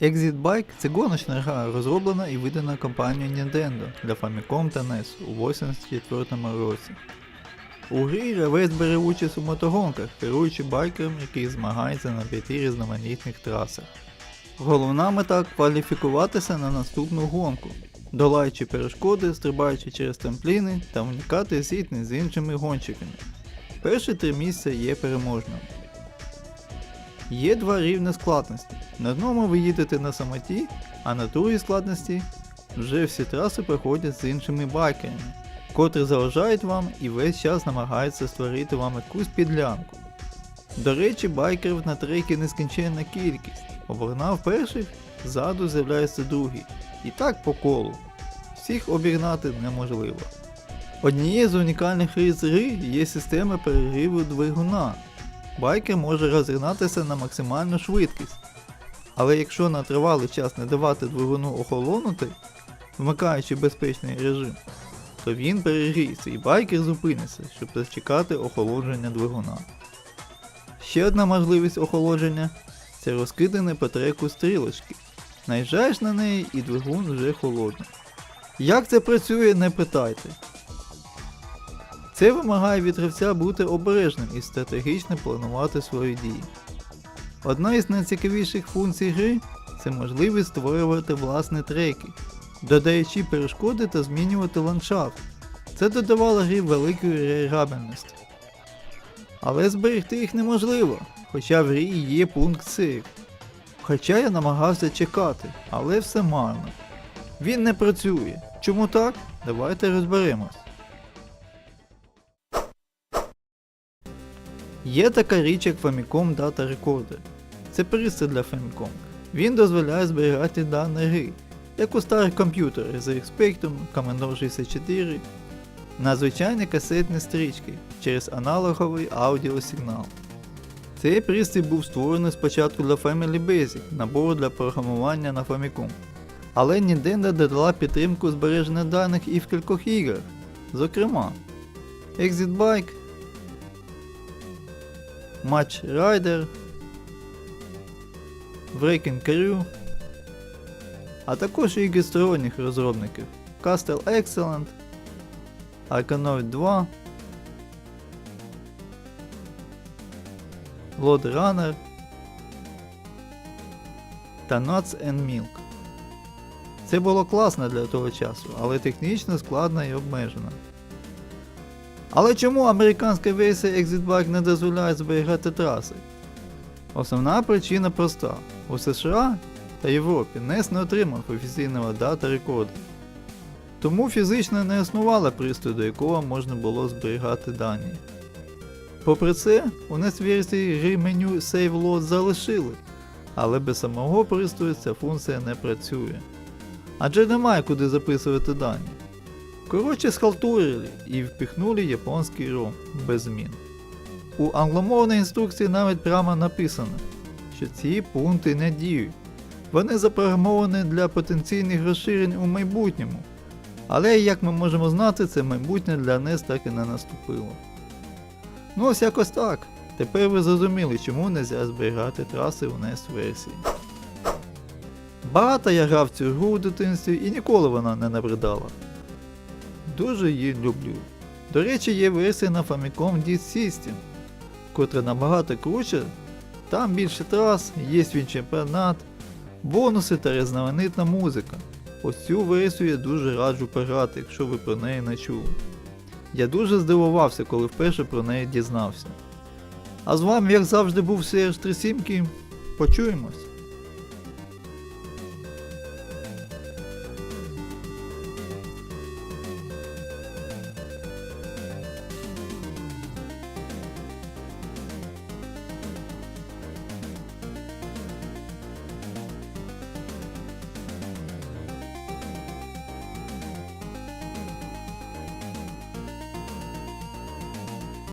Exit Bike це гоночна гра, розроблена і видана компанією Nintendo для Famicom та NES у 84 році. У грі гравець бере участь у мотогонках, керуючи байкером, який змагається на п'яти різноманітних трасах. Головна мета кваліфікуватися на наступну гонку, долаючи перешкоди, стрибаючи через трампліни та уникати зіткнень з іншими гонщиками. Перші три місця є переможними. Є два рівні складності. На одному ви їдете на самоті, а на другій складності вже всі траси проходять з іншими байкерами, котрі заважають вам і весь час намагаються створити вам якусь підлянку. До речі, байкерів на трекі нескінченна кількість. Обогнав перших, ззаду з'являється другий. І так по колу. Всіх обігнати неможливо. Однією з унікальних рис гри є система перегріву двигуна. Байкер може розігнатися на максимальну швидкість. Але якщо на тривалий час не давати двигуну охолонути, вмикаючи безпечний режим, то він перегріється і байкер зупиниться, щоб зачекати охолодження двигуна. Ще одна можливість охолодження це розкидане по треку стрілочки. Наїжджаєш на неї і двигун вже холодний. Як це працює, не питайте. Це вимагає від гравця бути обережним і стратегічно планувати свої дії. Одна із найцікавіших функцій гри це можливість створювати власні треки, додаючи перешкоди та змінювати ландшафт. Це додавало грі великої реагабельності. Але зберегти їх неможливо, хоча в грі є пункт сейв. Хоча я намагався чекати, але все марно. Він не працює. Чому так? Давайте розберемось. Є така річ, як Famicom Data Recorder. Це пристрій для Famicom. Він дозволяє зберігати дані гри, як у старих комп'ютерах ZX Spectrum, Commodore 64, на звичайні касетні стрічки через аналоговий аудіосигнал. Цей пристрій був створений спочатку для Family Basic, набору для програмування на Famicom. Але Nintendo додала підтримку збереження даних і в кількох іграх, зокрема Exit Bike, Match Rider, Breaking Crew, а також ігри сторонніх розробників Castle Excellent, Arkanoid 2, Load Runner та Nuts and Milk. Це було класно для того часу, але технічно складно і обмежено. Але чому американська версія Exit Bike не дозволяє зберігати траси? Основна причина проста. У США та Європі NES не отримав офіційного дата рекорду. Тому фізично не існувало пристрою, до якого можна було зберігати дані. Попри це, у NES версії гри меню Save Load залишили, але без самого пристрою ця функція не працює. Адже немає куди записувати дані. Коротше, схалтурили і впихнули японський ROM без змін. У англомовній інструкції навіть прямо написано, що ці пункти не діють. Вони запрограмовані для потенційних розширень у майбутньому. Але як ми можемо знати, це майбутнє для NES так і не наступило. Ну ось якось так. Тепер ви зрозуміли, чому не можна зберігати траси у NES версії. Багато я грав цю гру у дитинстві і ніколи вона не набридала. Дуже її люблю. До речі, є версія на Famicom Disk System, котра набагато круче, там більше трас, є свій чемпіонат, бонуси та різноманітна музика. Ось цю версію я дуже раджу пограти, якщо ви про неї не чули. Я дуже здивувався, коли вперше про неї дізнався. А з вами, як завжди, був Серж 37. Почуємось!